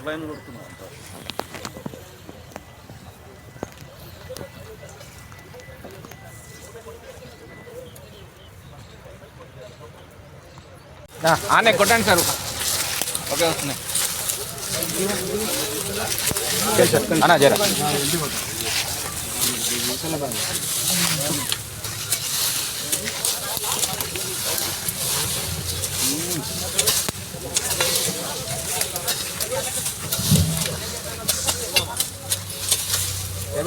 Outline కొడుతున్నాం ఆనే కొట్టండి సార్. ఓకే వస్తున్నాయి. అన్నా జరా.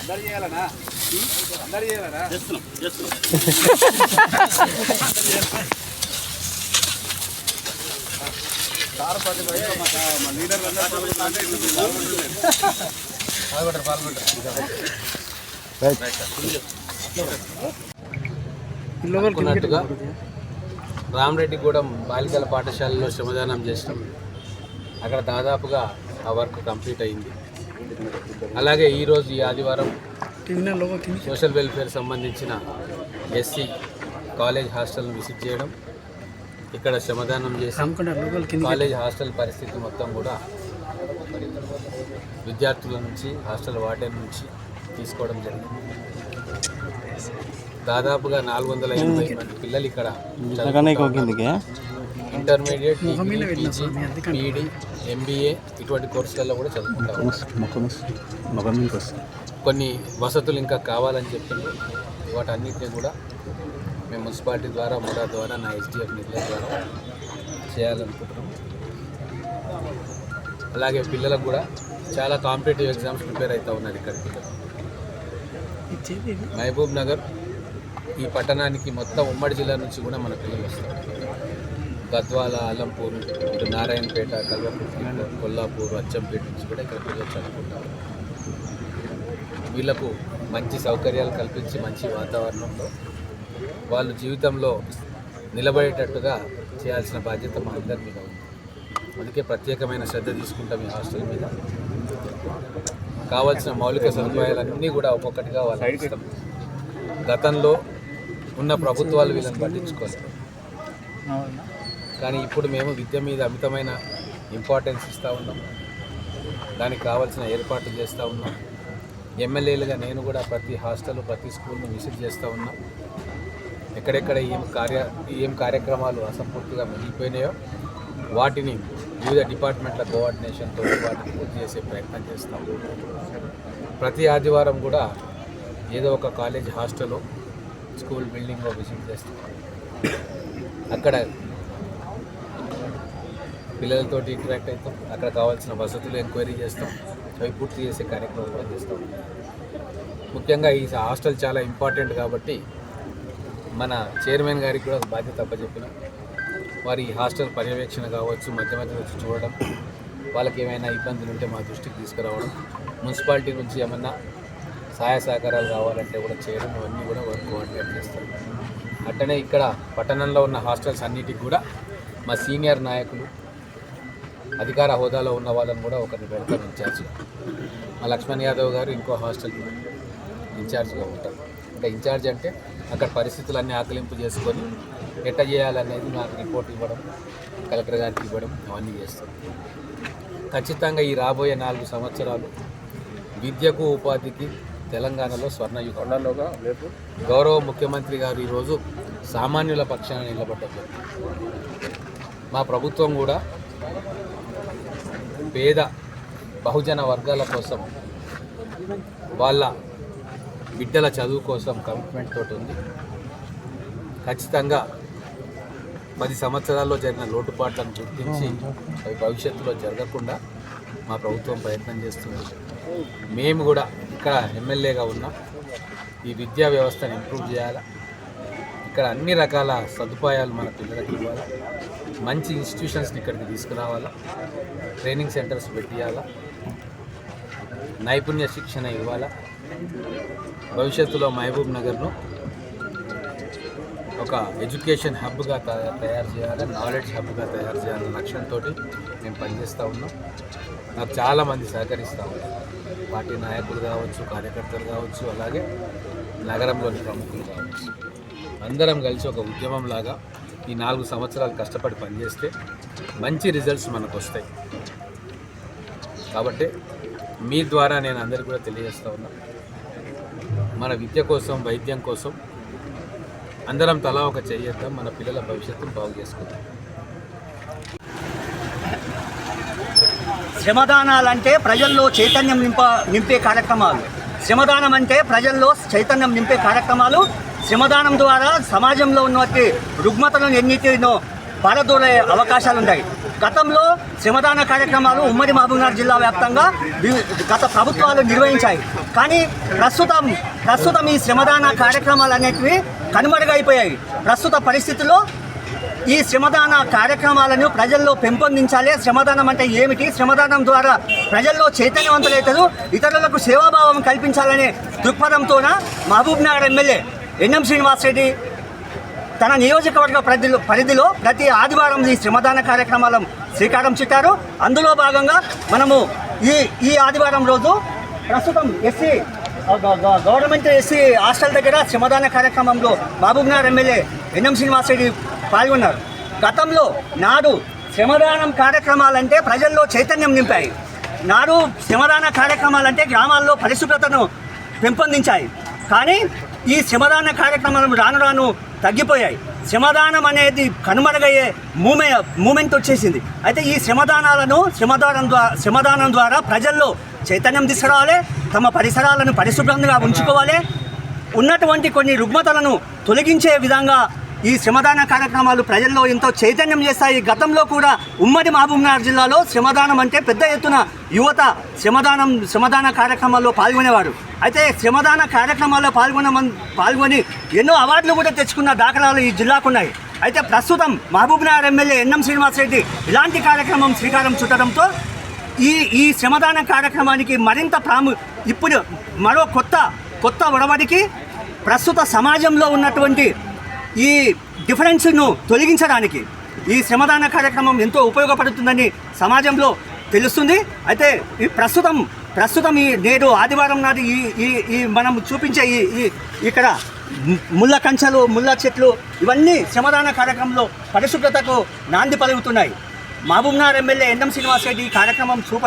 అందరు చేయాలనా అందరు చేయాలనా చేస్తున్నాం చేస్తున్నాం సార్ పది బయట మా మా లీడర్లు అందరూ పాల్గొంటారు పాల్గొంటారు అనుకున్నట్టుగా రామరెడ్డిగూడెం బాలికల పాఠశాలలో శ్రమదానం చేసినాం అక్కడ దాదాపుగా ఆ వర్క్ కంప్లీట్ అయింది. అలాగే ఈరోజు ఈ ఆదివారం సోషల్ వెల్ఫేర్ సంబంధించిన ఎస్సీ కాలేజ్ హాస్టల్ను విజిట్ చేయడం. ఇక్కడ శ్రమదానం చేసి కాలేజ్ హాస్టల్ పరిస్థితి మొత్తం కూడా మరి విద్యార్థుల నుంచి హాస్టల్ వార్డెన్ నుంచి తీసుకోవడం జరిగింది. దాదాపుగా నాలుగు వందల ఎనభై మంది పిల్లలు ఇక్కడ. ఇంటర్మీడియట్ పీఈడి ఎంబీఏ ఇటువంటి కోర్సులలో కూడా చదువుకుంటారు కొన్ని వసతులు ఇంకా కావాలని చెప్పింది వాటన్నిటిని కూడా మేము మున్సిపాలిటీ ద్వారా మూడా ద్వారా నా ఎస్డిఎఫ్ నిధుల ద్వారా చేయాలనుకుంటున్నాం. అలాగే పిల్లలకు కూడా చాలా కాంపిటేటివ్ ఎగ్జామ్స్ ప్రిపేర్ అవుతూ ఉన్నారు ఇక్కడ పిల్లలు. మహబూబ్ నగర్ ఈ పట్టణానికి మొత్తం ఉమ్మడి జిల్లా నుంచి కూడా మన పిల్లలు వస్తారు. గద్వాల అలంపూర్ ఇటు నారాయణపేట కల్వకుర్తి కొల్లాపూర్ అచ్చంపేట నుంచి కూడా ఇక్కడ పిల్లలు చదువుకుంటారు వీళ్ళకు మంచి సౌకర్యాలు కల్పించి మంచి వాతావరణంలో వాళ్ళు జీవితంలో నిలబడేటట్టుగా చేయాల్సిన బాధ్యత మా అందరి మీద ఉంది. అందుకే ప్రత్యేకమైన శ్రద్ధ తీసుకుంటాం ఈ హాస్టల్ మీద. కావాల్సిన మౌలిక సదుపాయాలన్నీ కూడా ఒక్కొక్కటిగా వాళ్ళు ఇస్తాం. గతంలో ఉన్న ప్రభుత్వాలు వీళ్ళని పట్టించుకోలేదు. కానీ ఇప్పుడు మేము విద్య మీద అమితమైన ఇంపార్టెన్స్ ఇస్తూ ఉన్నాం. దానికి కావాల్సిన ఏర్పాట్లు చేస్తూ ఉన్నాం. ఎమ్మెల్యేలుగా నేను కూడా ప్రతి హాస్టల్ ప్రతి స్కూల్ను విజిట్ చేస్తూ ఉన్నాం. ఎక్కడెక్కడ ఏం కార్య ఏం కార్యక్రమాలు అసంపూర్తిగా మిగిలిపోయినాయో వాటిని వివిధ డిపార్ట్మెంట్ల కోఆర్డినేషన్తో వాటిని పూర్తి చేసే ప్రయత్నం చేస్తాం. ప్రతి ఆదివారం కూడా ఏదో ఒక కాలేజ్ హాస్టల్ స్కూల్ బిల్డింగ్లో విజిట్ చేస్తాం. అక్కడ పిల్లలతో ఇంటరాక్ట్ అవుతాం. అక్కడ కావాల్సిన వసతులు ఎంక్వైరీ చేస్తాం. అవి పూర్తి చేసే కార్యక్రమం చేస్తాం. ముఖ్యంగా ఈ హాస్టల్ చాలా ఇంపార్టెంట్ కాబట్టి మన చైర్మన్ గారికి కూడా ఒక బాధ్యత అప్పచెప్పిన. వారి ఈ హాస్టల్ పర్యవేక్షణ కావచ్చు మధ్య మధ్య వచ్చి చూడడం వాళ్ళకి ఏమైనా ఇబ్బందులు ఉంటే మా దృష్టికి తీసుకురావడం మున్సిపాలిటీ నుంచి ఏమన్నా సహాయ సహకారాలు కావాలంటే కూడా చేయడం అవన్నీ కూడా వారు కోఆర్డినేట్ చేస్తారు. అట్టనే ఇక్కడ పట్టణంలో ఉన్న హాస్టల్స్ అన్నిటికి కూడా మా సీనియర్ నాయకులు అధికార హోదాలో ఉన్న వాళ్ళని కూడా ఒకరిని పెడతారు ఇన్ఛార్జ్గా. మా లక్ష్మణ్ యాదవ్ గారు ఇంకో హాస్టల్ ఇన్ఛార్జ్గా ఉంటారు. అంటే ఇన్ఛార్జ్ అంటే అక్కడ పరిస్థితులన్నీ ఆకలింపు చేసుకొని ఎట్ట చేయాలనేది నాకు రిపోర్ట్ ఇవ్వడం కలెక్టర్ గారికి ఇవ్వడం అవన్నీ చేస్తాం. ఖచ్చితంగా ఈ రాబోయే నాలుగు సంవత్సరాలు విద్యకు ఉపాధికి తెలంగాణలో స్వర్ణయుగం. గౌరవ ముఖ్యమంత్రి గారు ఈరోజు సామాన్యుల పక్షాన నిలబడ్డారు మా ప్రభుత్వం కూడా పేద బహుజన వర్గాల కోసం వాళ్ళ బిడ్డల చదువు కోసం కమిట్మెంట్ తోటి ఉంది. ఖచ్చితంగా పది సంవత్సరాల్లో జరిగిన లోటుపాట్లను గుర్తించి అవి భవిష్యత్తులో జరగకుండా మా ప్రభుత్వం ప్రయత్నం చేస్తుంది. మేము కూడా ఇక్కడ ఎమ్మెల్యేగా ఉన్నాం. ఈ విద్యా వ్యవస్థను ఇంప్రూవ్ చేయాలా? ఇక్కడ అన్ని రకాల సదుపాయాలు మన పిల్లలకి ఇవ్వాలా? మంచి ఇన్స్టిట్యూషన్స్ని ఇక్కడికి తీసుకురావాలా? ట్రైనింగ్ సెంటర్స్ పెట్టియాలా? నైపుణ్య శిక్షణ ఇవ్వాలా? భవిష్యత్తులో మహబూబ్ నగర్ను ఒక ఎడ్యుకేషన్ హబ్గా తయారు చేయాలి నాలెడ్జ్ హబ్గా తయారు చేయాలనే లక్ష్యంతో మేము పనిచేస్తూ ఉన్నాం. నాకు చాలామంది సహకరిస్తూ ఉన్నారు. పార్టీ నాయకులు కావచ్చు కార్యకర్తలు కావచ్చు అలాగే నగరంలోని ప్రముఖులు కావచ్చు. అందరం కలిసి ఒక ఉద్యమం లాగా ఈ నాలుగు సంవత్సరాలు కష్టపడి పనిచేస్తే మంచి రిజల్ట్స్ మనకు వస్తాయి కాబట్టి మీ ద్వారా నేను అందరికీ కూడా తెలియజేస్తా ఉన్నాను మన విద్య కోసం వైద్యం కోసం అందరం తలా ఒక చెయ్యేద్దాం? మన పిల్లల భవిష్యత్తును బాగు చేసుకుందాం. శ్రమదానాలంటే ప్రజల్లో చైతన్యం నింప నింపే కార్యక్రమాలు. శ్రమదానం అంటే ప్రజల్లో చైతన్యం నింపే కార్యక్రమాలు. శ్రమదానం ద్వారా సమాజంలో ఉన్నటువంటి రుగ్మతలను ఎన్నిటినో పారదోలే అవకాశాలు ఉన్నాయి గతంలో శ్రమదాన కార్యక్రమాలు ఉమ్మడి మహబూబ్నగర్ జిల్లా వ్యాప్తంగా గత ప్రభుత్వాలు నిర్వహించాయి. కానీ ప్రస్తుతం ప్రస్తుతం ఈ శ్రమదాన కార్యక్రమాలు అనేటివి కనుమరుగైపోయాయి. ప్రస్తుత పరిస్థితుల్లో ఈ శ్రమదాన కార్యక్రమాలను ప్రజల్లో పెంపొందించాలి. శ్రమదానం అంటే ఏమిటి? శ్రమదానం ద్వారా ప్రజల్లో చైతన్యవంతులవుతారు ఇతరులకు సేవాభావం కల్పించాలనే దృక్పథంతోన Mahabubnagar MLA NM Srinivasa Reddy తన నియోజకవర్గ పరిధిలో పరిధిలో ప్రతి ఆదివారం ఈ శ్రమదాన కార్యక్రమాలను శ్రీకారం చుట్టారు. అందులో భాగంగా మనము ఈ ఈ ఆదివారం రోజు ప్రస్తుతం ఎస్సీ గవర్నమెంట్ ఎస్సీ హాస్టల్ దగ్గర శ్రమదాన కార్యక్రమంలో మహబూబ్నగర్ ఎమ్మెల్యే ఎన్ఎం శ్రీనివాసరెడ్డి పాల్గొన్నారు. గతంలో నాడు శ్రమదానం కార్యక్రమాలంటే ప్రజల్లో చైతన్యం నింపాయి. నాడు శ్రమదాన కార్యక్రమాలంటే గ్రామాల్లో పరిశుభ్రతను పెంపొందించాయి. కానీ ఈ శ్రమదాన కార్యక్రమాలు రాను రాను తగ్గిపోయాయి. శ్రమదానం అనేది కనుమరుగయ్యే మూమె మూమెంట్ వచ్చేసింది. అయితే ఈ శ్రమదానాలను శ్రమదానం ద్వారా శ్రమదానం ద్వారా ప్రజల్లో చైతన్యం తీసుకురావాలి. తమ పరిసరాలను పరిశుభ్రంగా ఉంచుకోవాలి. ఉన్నటువంటి కొన్ని రుగ్మతలను తొలగించే విధంగా ఈ శ్రమదాన కార్యక్రమాలు ప్రజల్లో ఎంతో చైతన్యం చేస్తాయి. గతంలో కూడా ఉమ్మడి మహబూబ్నగర్ జిల్లాలో శ్రమదానం అంటే పెద్ద ఎత్తున యువత శ్రమదానం శ్రమదాన కార్యక్రమాల్లో పాల్గొనేవారు. అయితే శ్రమదాన కార్యక్రమాల్లో పాల్గొన పాల్గొని ఎన్నో అవార్డులు కూడా తెచ్చుకున్న దాఖలాలు ఈ జిల్లాకు ఉన్నాయి అయితే ప్రస్తుతం మహబూబ్నగర్ ఎమ్మెల్యే ఎన్ఎం శ్రీనివాసరెడ్డి ఇలాంటి కార్యక్రమం శ్రీకారం చుట్టడంతో ఈ ఈ శ్రమదాన కార్యక్రమానికి మరింత ప్రాము ఇప్పుడు మరో కొత్త కొత్త ఒడవడికి ప్రస్తుత సమాజంలో ఉన్నటువంటి ఈ డిఫరెన్స్ను తొలగించడానికి ఈ శ్రమదాన కార్యక్రమం ఎంతో ఉపయోగపడుతుందని సమాజంలో తెలుస్తుంది. అయితే ఈ ప్రస్తుతం ప్రస్తుతం ఈ నేడు ఆదివారం నాడు ఈ ఈ ఈ మనం చూపించే ఈ ఈ ఇక్కడ ముళ్ళ కంచెలు ముళ్ళ చెట్లు ఇవన్నీ శ్రమదాన కార్యక్రమంలో పరిశుభ్రతకు నాంది పలుగుతున్నాయి మహబూబ్నగర్ ఎమ్మెల్యే ఎన్ఎం శ్రీనివాసరెడ్డి ఈ కార్యక్రమం చూప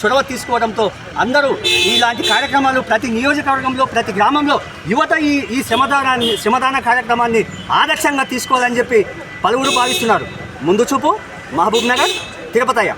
చొరవ తీసుకోవడంతో అందరూ ఇలాంటి కార్యక్రమాలు ప్రతి నియోజకవర్గంలో ప్రతి గ్రామంలో యువత ఈ ఈ శ్రమదానాన్ని శ్రమదాన కార్యక్రమాన్ని ఆదర్శంగా తీసుకోవాలని చెప్పి పలువురు భావిస్తున్నారు. ముందు చూపు మహబూబ్నగర్ తిరుపతయ్య.